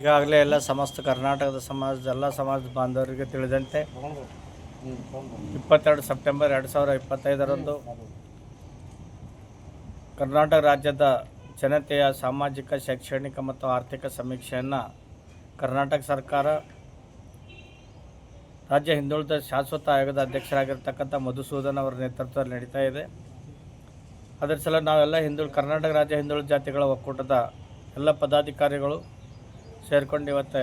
ಈಗಾಗಲೇ ಎಲ್ಲ ಸಮಸ್ತ ಕರ್ನಾಟಕದ ಸಮಾಜದ ಎಲ್ಲ ಸಮಾಜದ ಬಾಂಧವರಿಗೆ ತಿಳಿದಂತೆ ಇಪ್ಪತ್ತೆರಡು ಸೆಪ್ಟೆಂಬರ್ ಎರಡು ಸಾವಿರ ಇಪ್ಪತ್ತೈದರಂದು ಕರ್ನಾಟಕ ರಾಜ್ಯದ ಜನತೆಯ ಸಾಮಾಜಿಕ, ಶೈಕ್ಷಣಿಕ ಮತ್ತು ಆರ್ಥಿಕ ಸಮೀಕ್ಷೆಯನ್ನು ಕರ್ನಾಟಕ ಸರ್ಕಾರ ರಾಜ್ಯ ಹಿಂದುಳಿದ ಶಾಶ್ವತ ಆಯೋಗದ ಅಧ್ಯಕ್ಷರಾಗಿರ್ತಕ್ಕಂಥ ಮಧುಸೂದನ್ ಅವರ ನೇತೃತ್ವದಲ್ಲಿ ನಡೀತಾ ಇದೆ. ಅದರ ಸಲ ನಾವೆಲ್ಲ ಹಿಂದುಳಿ, ಕರ್ನಾಟಕ ರಾಜ್ಯ ಹಿಂದುಳಿದ ಜಾತಿಗಳ ಒಕ್ಕೂಟದ ಎಲ್ಲ ಪದಾಧಿಕಾರಿಗಳು ಸೇರ್ಕೊಂಡು ಇವತ್ತು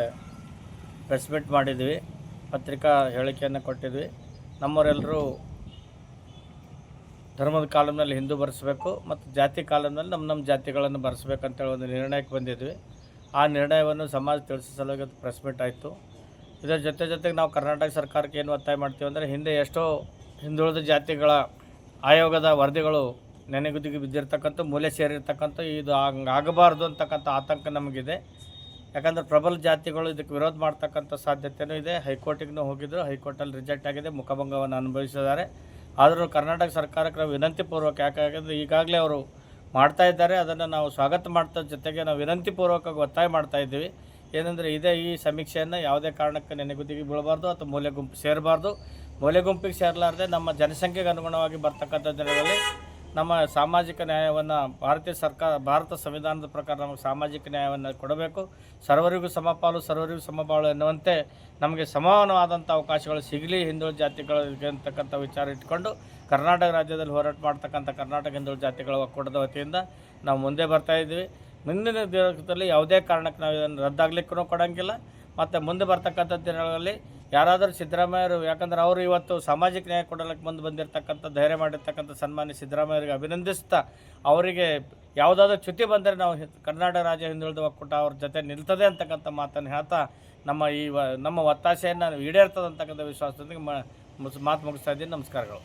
ಪ್ರೆಸ್ ಮೀಟ್ ಮಾಡಿದ್ವಿ. ಪತ್ರಿಕಾ ಹೇಳಿಕೆಯನ್ನು ಕೊಟ್ಟಿದ್ವಿ. ನಮ್ಮವರೆಲ್ಲರೂ ಧರ್ಮದ ಕಾಲಮ್ನಲ್ಲಿ ಹಿಂದೂ ಬರೆಸಬೇಕು ಮತ್ತು ಜಾತಿ ಕಾಲಮ್ನಲ್ಲಿ ನಮ್ಮ ನಮ್ಮ ಜಾತಿಗಳನ್ನು ಬರೆಸ್ಬೇಕಂತೇಳಿ ಒಂದು ನಿರ್ಣಯಕ್ಕೆ ಬಂದಿದ್ವಿ. ಆ ನಿರ್ಣಯವನ್ನು ಸಮಾಜ ತಿಳಿಸೋ ಸಲುವಾಗಿ ಪ್ರೆಸ್ ಮೀಟ್ ಆಯಿತು. ಇದರ ಜೊತೆ ಜೊತೆಗೆ ನಾವು ಕರ್ನಾಟಕ ಸರ್ಕಾರಕ್ಕೆ ಏನು ಒತ್ತಾಯ ಮಾಡ್ತೀವಿ ಅಂದರೆ ಹಿಂದೆ ಎಷ್ಟೋ ಹಿಂದುಳಿದ ಜಾತಿಗಳ ಆಯೋಗದ ವರದಿಗಳು ನೆನೆಗುದಿಗೆ ಬಿದ್ದಿರ್ತಕ್ಕಂಥ, ಮೂಲೆ ಸೇರಿರ್ತಕ್ಕಂಥ, ಇದು ಆಗಬಾರ್ದು ಅಂತಕ್ಕಂಥ ಆತಂಕ ನಮಗಿದೆ. ಯಾಕಂದರೆ ಪ್ರಬಲ ಜಾತಿಗಳು ಇದಕ್ಕೆ ವಿರೋಧ ಮಾಡ್ತಕ್ಕಂಥ ಸಾಧ್ಯತೆಯೂ ಇದೆ. ಹೈಕೋರ್ಟಿಗೂ ಹೋಗಿದ್ರು, ಹೈಕೋರ್ಟಲ್ಲಿ ರಿಜೆಕ್ಟ್ ಆಗಿದೆ, ಮುಖಭಂಗವನ್ನು ಅನುಭವಿಸಿದ್ದಾರೆ. ಆದರೂ ಕರ್ನಾಟಕ ಸರ್ಕಾರಕ್ಕೆ ನಾವು ವಿನಂತಿ ಪೂರ್ವಕ, ಯಾಕಂದರೆ ಈಗಾಗಲೇ ಅವರು ಮಾಡ್ತಾ ಇದ್ದಾರೆ, ಅದನ್ನು ನಾವು ಸ್ವಾಗತ ಮಾಡ್ತಾ ಜೊತೆಗೆ ನಾವು ವಿನಂತಿ ಪೂರ್ವಕವಾಗಿ ಒತ್ತಾಯ ಮಾಡ್ತಾ ಇದ್ದೀವಿ. ಏನಂದರೆ ಇದೇ ಈ ಸಮೀಕ್ಷೆಯನ್ನು ಯಾವುದೇ ಕಾರಣಕ್ಕೆ ನೆನೆಗುದಿಗೆ ಬೀಳಬಾರ್ದು ಅಥವಾ ಮೂಲೆ ಗುಂಪು ಸೇರಬಾರ್ದು. ಮೂಲೆ ಗುಂಪಿಗೆ ಸೇರಲಾರ್ದೆ ನಮ್ಮ ಜನಸಂಖ್ಯೆಗೆ ಅನುಗುಣವಾಗಿ ಬರ್ತಕ್ಕಂಥ ದಿನಗಳಲ್ಲಿ ನಮ್ಮ ಸಾಮಾಜಿಕ ನ್ಯಾಯವನ್ನು ಭಾರತೀಯ ಸರ್ಕಾರ, ಭಾರತ ಸಂವಿಧಾನದ ಪ್ರಕಾರ ನಮಗೆ ಸಾಮಾಜಿಕ ನ್ಯಾಯವನ್ನು ಕೊಡಬೇಕು. ಸರ್ವರಿಗೂ ಸಮಪಾಲು ಸರ್ವರಿಗೂ ಸಮಪಾಲು ಎನ್ನುವಂತೆ ನಮಗೆ ಸಮಾನವಾದಂಥ ಅವಕಾಶಗಳು ಸಿಗಲಿ. ಹಿಂದುಳಿದ ಜಾತಿಗಳಿಗೆ ಅಂತಕ್ಕಂಥ ವಿಚಾರ ಇಟ್ಕೊಂಡು ಕರ್ನಾಟಕ ರಾಜ್ಯದಲ್ಲಿ ಹೋರಾಟ ಮಾಡ್ತಕ್ಕಂಥ ಕರ್ನಾಟಕ ಹಿಂದುಳಿದ ಜಾತಿಗಳ ಒಕ್ಕೂಟದ ವತಿಯಿಂದ ನಾವು ಮುಂದೆ ಬರ್ತಾ ಇದ್ದೀವಿ. ಮುಂದಿನ ದಿನದಲ್ಲಿ ಯಾವುದೇ ಕಾರಣಕ್ಕೆ ನಾವು ಇದನ್ನು ರದ್ದಾಗಲಿಕ್ಕೂ ಕೊಡೋಂಗಿಲ್ಲ. ಮತ್ತು ಮುಂದೆ ಬರ್ತಕ್ಕಂಥ ದಿನಗಳಲ್ಲಿ ಯಾರಾದರೂ ಸಿದ್ದರಾಮಯ್ಯರು, ಯಾಕಂದ್ರೆ ಅವರು ಇವತ್ತು ಸಾಮಾಜಿಕ ನ್ಯಾಯ ಕೊಡಲಿಕ್ಕೆ ಮುಂದೆ ಬಂದಿರತಕ್ಕಂಥ, ಧೈರ್ಯ ಮಾಡಿರ್ತಕ್ಕಂಥ ಸನ್ಮಾನ್ಯ ಸಿದ್ದರಾಮಯ್ಯರಿಗೆ ಅಭಿನಂದಿಸ್ತಾ ಅವರಿಗೆ ಯಾವುದಾದ್ರೂ ಚ್ಯುತಿ ಬಂದರೆ ನಾವು ಕರ್ನಾಟಕ ರಾಜ್ಯ ಹಿಂದುಳಿದ ಒಕ್ಕೂಟ ಅವ್ರ ಜೊತೆ ನಿಲ್ತದೆ ಅಂತಕ್ಕಂಥ ಮಾತನ್ನು ಹೇಳ್ತಾ ನಮ್ಮ ಈ ನಮ್ಮ ಒತ್ತಾಸೆಯನ್ನು ಈಡೇರ್ತದಂತಕ್ಕಂಥ ವಿಶ್ವಾಸದೊಂದಿಗೆ ಮಾತು ಮುಗಿಸ್ತಾ ಇದ್ದೀನಿ. ನಮಸ್ಕಾರಗಳು.